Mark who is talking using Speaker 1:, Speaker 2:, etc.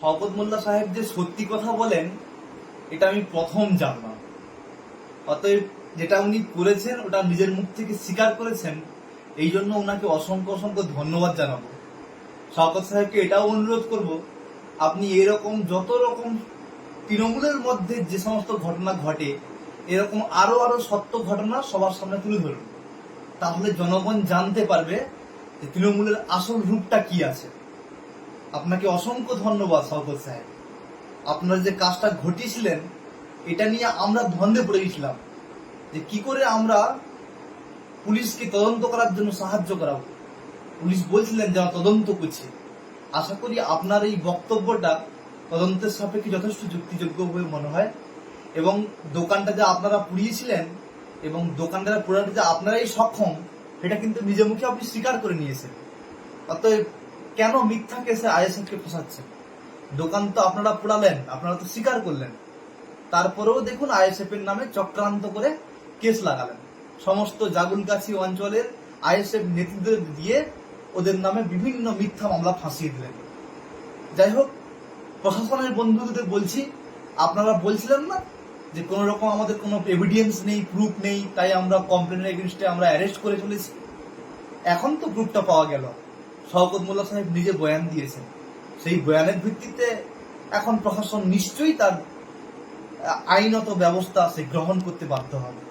Speaker 1: শওকত মোল্লা সাহেব যে সত্যি কথা বলেন, এটা আমি প্রথম জানলাম। অতএব যেটা উনি করেছেন, ওটা নিজের মুখ থেকে স্বীকার করেছেন, এই জন্য ওনাকে অসংখ্য অসংখ্য ধন্যবাদ জানাব। শওকত সাহেবকে এটাও অনুরোধ করব, আপনি এরকম যত রকম তৃণমূলের মধ্যে যে সমস্ত ঘটনা ঘটে, এরকম আরও আরও সত্য ঘটনা সবার সামনে তুলে ধরুন। তাহলে জনগণ জানতে পারবে যে তৃণমূলের আসল রূপটা কি আছে। আপনাকে অসংখ্য ধন্যবাদ, শওকত সাহেব। আপনার যে কাজটা ঘটিয়েছিলেন, এটা নিয়ে আমরা ধন্দে পড়ে গেছিলাম যে কি করে আমরা পুলিশকে তদন্ত করার জন্য সাহায্য করাবো। পুলিশ বলছিলেন যারা তদন্ত করছে, আশা করি আপনার এই বক্তব্যটা তদন্তের সাপেক্ষে যথেষ্ট যুক্তিযোগ্য বলে মনে হয় এবং দোকানটা যে আপনারা পুড়িয়েছিলেন এবং দোকানদার পুরাটা যে আপনারাই সক্ষম, সেটা কিন্তু নিজে মুখে আপনি স্বীকার করে নিয়েছেন। অতএব কেন মিথ্যা কেসে আইএসএফ কে ফসাচ্ছেন দোকান তো আপনারা পোড়ালেন, আপনারা তো স্বীকার করলেন। তারপরেও দেখুন আইএসএফ এর নামে চক্রান্ত করে কেস লাগালেন। সমস্ত জাগুলগাছি অঞ্চলের আইএসএফ নেতৃত্বদের দিয়ে ওদের নামে বিভিন্ন মিথ্যা মামলা ফাঁসিয়ে দিলেন। যাই হোক, প্রশাসনের বন্ধুদের বলছি, আপনারা বলছিলেন না যে কোন রকম আমাদের কোনো এভিডেন্স নেই প্রুফ নেই, তাই আমরা কমপ্লেনের এগেনস্টে আমরা অ্যারেস্ট করে চলেছি? এখন তো প্রুফটা পাওয়া গেল। শওকত মোল্লা সাহেব নিজে বয়ান দিয়েছেন। সেই বয়ানের ভিত্তিতে এখন প্রশাসন নিশ্চয়ই তার আইনত ব্যবস্থা সে গ্রহণ করতে বাধ্য হবে।